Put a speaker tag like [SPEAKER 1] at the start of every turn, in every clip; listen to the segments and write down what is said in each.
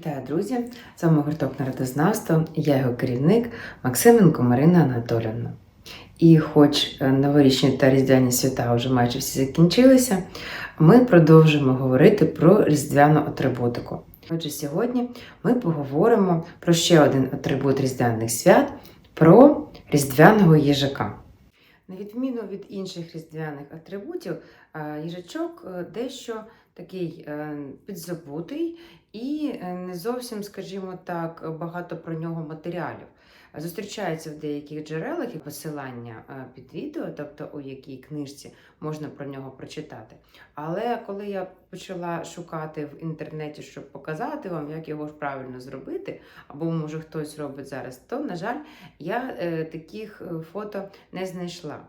[SPEAKER 1] Вітаю, друзі! З вами гурток народознавства, я його керівник Максименко Марина Анатолівна. І хоч е, новорічні та різдвяні свята вже майже всі закінчилися, ми продовжимо говорити про різдвяну атрибутику. Отже, сьогодні ми поговоримо про ще один атрибут різдвяних свят про різдвяного їжака. На відміну від інших різдвяних атрибутів, е, їжачок е, дещо такий підзабутий і е, не зовсім, скажімо так, багато про нього матеріалів. Зустрічається в деяких джерелах і посилання е, під відео, тобто у якій книжці можна про нього прочитати. Але коли я почала шукати в інтернеті, щоб показати вам, як його ж правильно зробити, або може хтось робить зараз, то, на жаль, я е, таких фото не знайшла.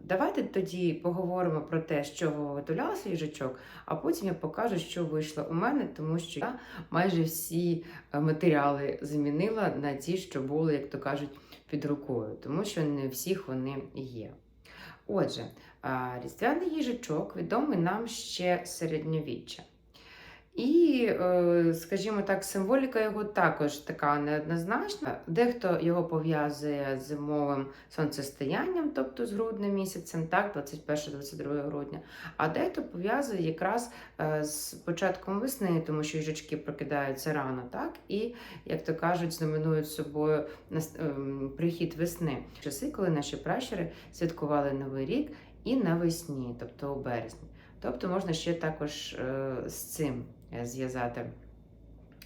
[SPEAKER 1] Давайте тоді поговоримо про те, з чого виготовлявся їжачок, а потім я покажу, що вийшло у мене, тому що я майже всі е, матеріали замінила на ті, що були, як то кажуть, під рукою, тому що не всіх вони є. Отже, різдвяний їжачок відомий нам ще середньовіччя. І, е, скажімо так, символіка його також така неоднозначна. Дехто його пов'язує з зимовим сонцестоянням, тобто з грудним місяцем, так, 21-22 грудня. А дехто пов'язує якраз е, з початком весни, тому що їжачки прокидаються рано, так, і, як то кажуть, знаменують собою ем, прихід весни. Часи, коли наші пращури святкували Новий рік і навесні, тобто у березні. Тобто можна ще також е, з цим зв'язати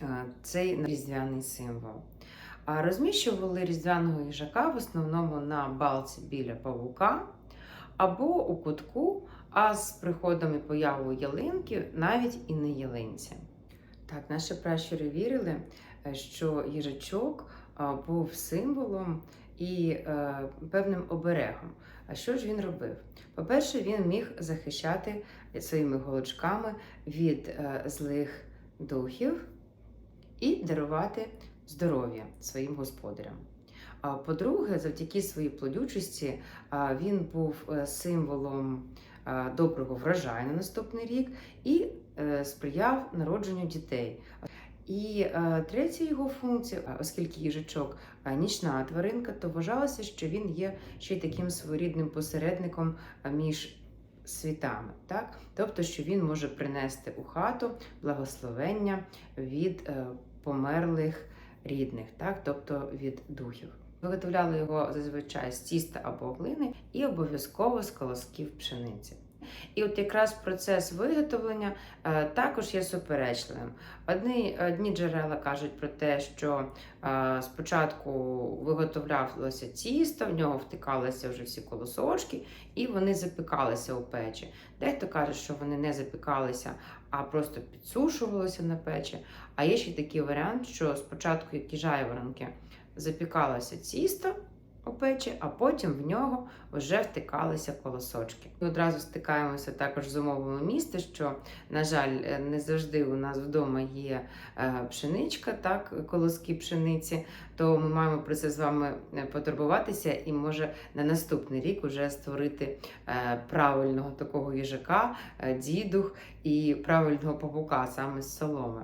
[SPEAKER 1] е, цей різдвяний символ. А розміщували різдвяного їжака в основному на балці біля павука або у кутку, а з приходом і появою ялинки навіть і на ялинці. Так, наші пращури вірили, е, що їжачок був символом і е, певним оберегом. А що ж він робив? По-перше, він міг захищати своїми голочками від е, злих духів і дарувати здоров'я своїм господарям. По-друге, завдяки своїй плодючості він був е, символом доброго врожаю на наступний рік і е, сприяв народженню дітей. І е, третя його функція, е, оскільки їжачок е, нічна тваринка, то вважалося, що він є ще й таким своєрідним посередником е, між світами, так? Тобто, що він може принести у хату благословення від е, померлих рідних, так? тобто від духів. Виготовляли його зазвичай з тіста або глини і обов'язково з колосків пшениці. І от якраз процес виготовлення е, також є суперечливим. Одні, одні джерела кажуть про те, що е, спочатку виготовлялося тісто, в нього втикалися вже всі колосочки, і вони запікалися у печі. Дехто каже, що вони не запікалися, а просто підсушувалися на печі. А є ще такий варіант, що спочатку, як і жайворонки, запікалося тісто у печі, а потім в нього вже втикалися колосочки. І одразу стикаємося також з умовами міста, що, на жаль, е, не завжди у нас вдома є е, пшеничка, так, колоски пшениці, то ми маємо про це з вами е, потурбуватися і може на наступний рік вже створити правильного такого їжака, дідух і правильного павука саме з соломи.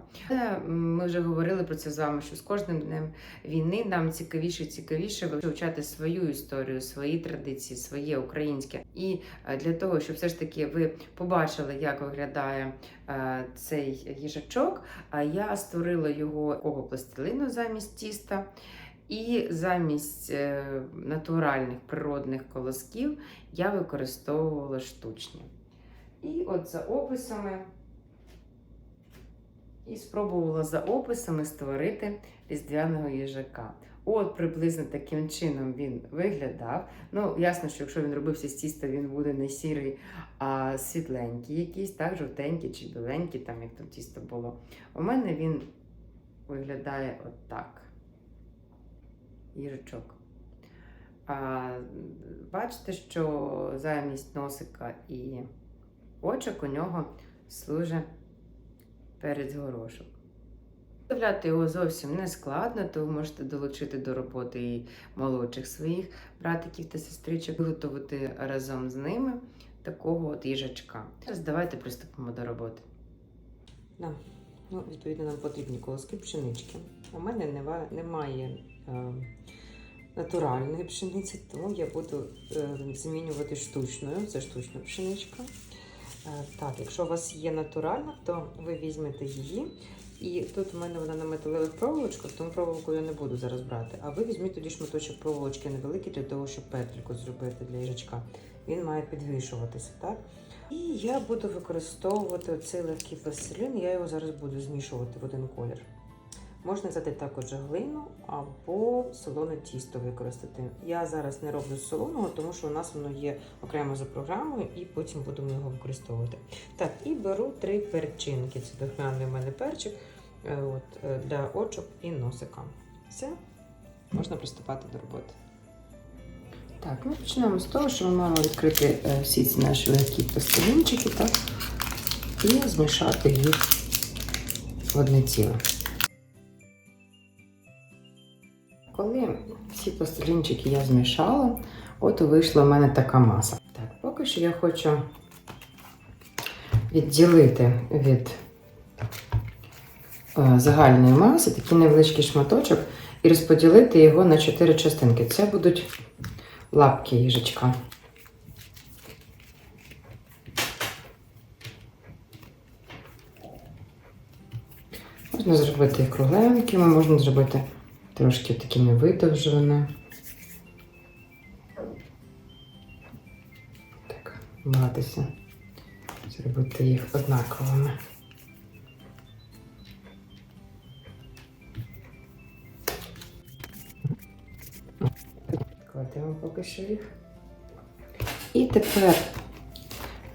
[SPEAKER 1] Ми вже говорили про це з вами, що з кожним днем війни нам цікавіше і цікавіше вивчати свою історію, свої традиції, своє українське. І е, для того, щоб все ж таки ви побачили, як виглядає е, цей їжачок, е, я створила його такого пластилину замість тіста. І замість натуральних природних колосків я використовувала штучні. І от за описами, і спробувала за описами створити різдвяного їжака. От приблизно таким чином він виглядав. Ну, ясно, що якщо він робився з тіста, він буде не сірий, а світленький якийсь, так, жовтенький чи біленький, там як там тісто було. У мене він виглядає отак. Їжачок. А, бачите, що замість носика і очок у нього служить перець горошок. Виготовляти його зовсім не складно, то ви можете долучити до роботи і молодших своїх братиків та сестричок, виготовити разом з ними такого от їжачка. Зараз давайте приступимо до роботи. Да. Ну, відповідно, нам потрібні колоски пшенички. У мене немає е, натуральної пшениці, тому я буду е, замінювати штучною. Це штучна пшеничка. Е, так, якщо у вас є натуральна, то ви візьмете її. І тут у мене вона на металевих проволочках, тому проволоку я не буду зараз брати. А ви візьміть тоді шматочок проволочки невеликий для того, щоб петельку зробити для їжачка. Він має підвішуватися, так? І я буду використовувати оцей легкий пластилін, я його зараз буду змішувати в один колір. Можна взяти також глину або солоне тісто використати. Я зараз не роблю солоного, тому що у нас воно є окремо за програмою, і потім будемо його використовувати. Так, і беру три перчинки. Це духмяний у мене перчик е, от, е, для очок і носика. Все, можна приступати до роботи. Так, ми почнемо з того, що ми маємо відкрити е, всі ці наші легкі пластилінчики, так, і змішати їх в одне ціле. Всі пластилінчики я змішала, от вийшла в мене така маса. Так, поки що я хочу відділити від е, загальної маси такий невеличкий шматочок і розподілити його на чотири частинки. Це будуть лапки їжачка. Можна зробити їх кругленькими, можна зробити трошки такими видовженими. Так, намагатися зробити їх однаковими. Кладемо поки що їх. І тепер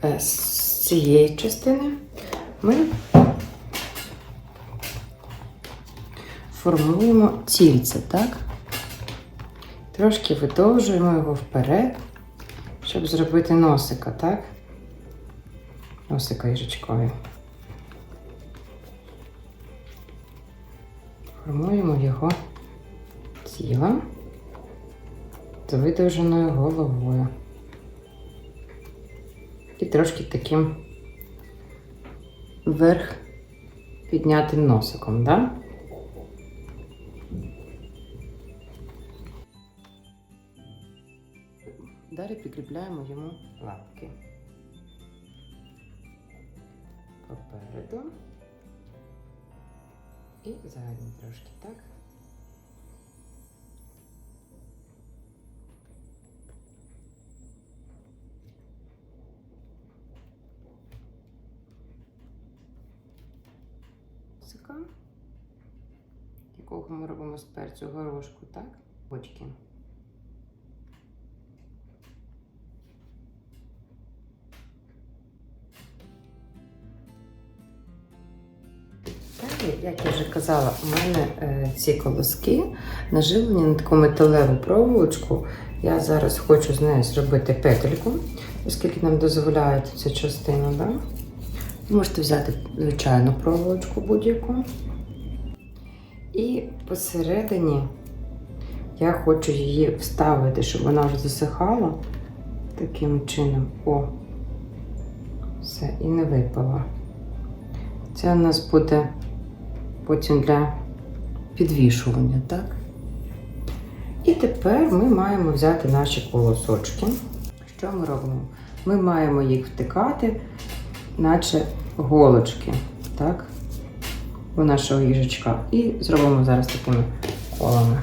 [SPEAKER 1] е, з цієї частини ми формуємо тільце, так? Трошки видовжуємо його вперед, щоб зробити носика, так? Носика їжачкові. Формуємо його тіло з видовженою головою. І трошки таким вверх піднятим носиком, так? Да? Далі прикріпляємо йому лапки. Попереду. І задні трошки, так? Цика, якого ми робимо з перцю горошку, так? Очки. Як я вже казала, у мене е, ці колоски наживлені на таку металеву проволочку. Я зараз хочу з нею зробити петельку, оскільки нам дозволяє ця частина. Да? Можете взяти звичайну проволочку будь-яку. І посередині я хочу її вставити, щоб вона вже засихала таким чином. О, все, і не випала. Це у нас буде потім для підвішування, так? І тепер ми маємо взяти наші колосочки. Що ми робимо? Ми маємо їх втикати, наче голочки, так? У нашого їжачка. І зробимо зараз такими колами.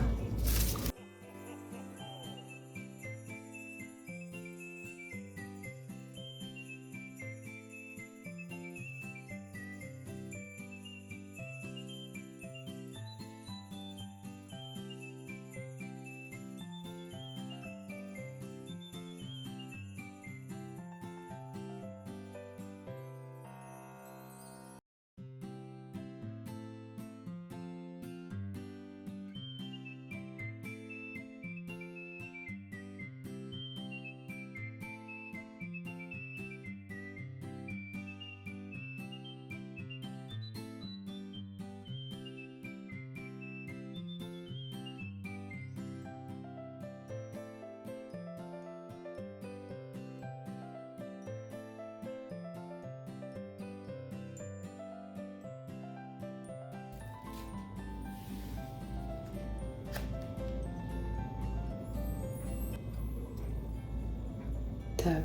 [SPEAKER 1] Так.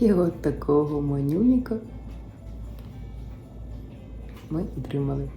[SPEAKER 1] І от такого манюніка ми отримали.